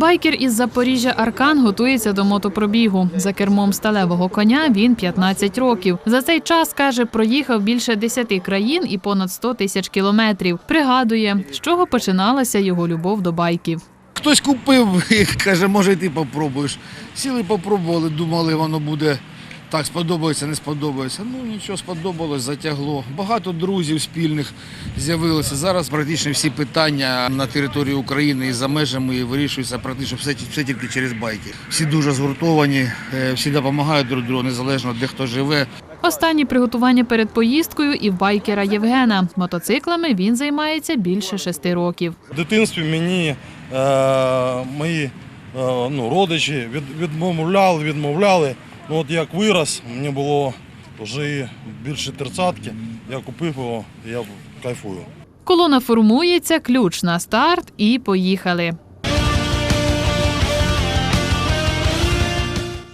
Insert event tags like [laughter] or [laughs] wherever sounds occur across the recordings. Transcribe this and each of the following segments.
Байкер із Запоріжжя Аркан готується до мотопробігу. За кермом сталевого коня він 15 років. За цей час каже, проїхав більше 10 країн і понад 100 тисяч кілометрів. Пригадує, з чого починалася його любов до байків. Хтось купив [laughs] каже, може, ти попробуєш. Сіли, попробували, думали, воно буде так, сподобається, не сподобається. Ну нічого сподобалось, затягло. Багато друзів спільних з'явилося. Зараз практично всі питання на території України і за межами вирішуються практично все, все тільки через байки. Всі дуже згуртовані, е, всі допомагають друг другу, незалежно де хто живе. Останні приготування перед поїздкою і в байкера Євгена. Мотоциклами він займається більше шести років. В дитинстві мені е, мої е, ну, родичі від, відмовляли, відмовляли. Ну, от як вирос, мені було вже більше тридцятки, я купив його, я кайфую. Колона формується, ключ на старт і поїхали.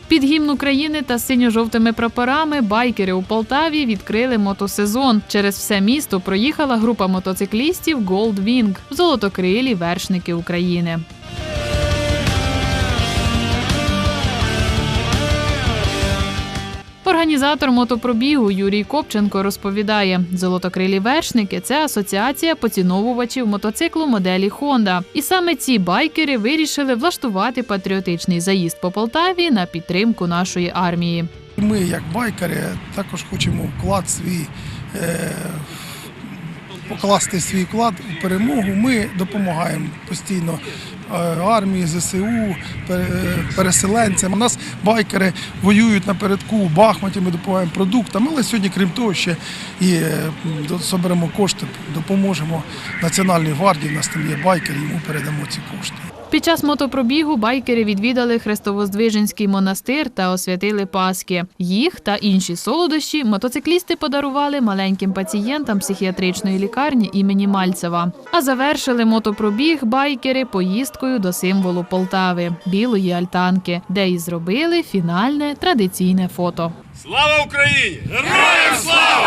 Під гімн України та синьо-жовтими прапорами байкери у Полтаві відкрили мотосезон. Через все місто проїхала група мотоциклістів Gold золотокрилі вершники України. Організатор мотопробігу Юрій Копченко розповідає, золотокрилі вершники це асоціація поціновувачів мотоциклу моделі Honda. І саме ці байкери вирішили влаштувати патріотичний заїзд по Полтаві на підтримку нашої армії. Ми, як байкери, також хочемо вклад свій. Е- Покласти свій вклад у перемогу. Ми допомагаємо постійно е, армії, ЗСУ, переселенцям. У нас байкери воюють напередку у Бахматі, ми допомагаємо продуктам. Але сьогодні, крім того, ще і е, соберемо кошти, допоможемо Національній гвардії. У нас там є байкери, йому передамо ці кошти. Під час мотопробігу байкери відвідали Хрестовоздвиженський монастир та освятили Паски. Їх та інші солодощі мотоциклісти подарували маленьким пацієнтам психіатричної лікарні імені Мальцева. А завершили мотопробіг байкери поїздкою до символу Полтави білої альтанки, де і зробили фінальне традиційне фото. Слава Україні! Героям слава!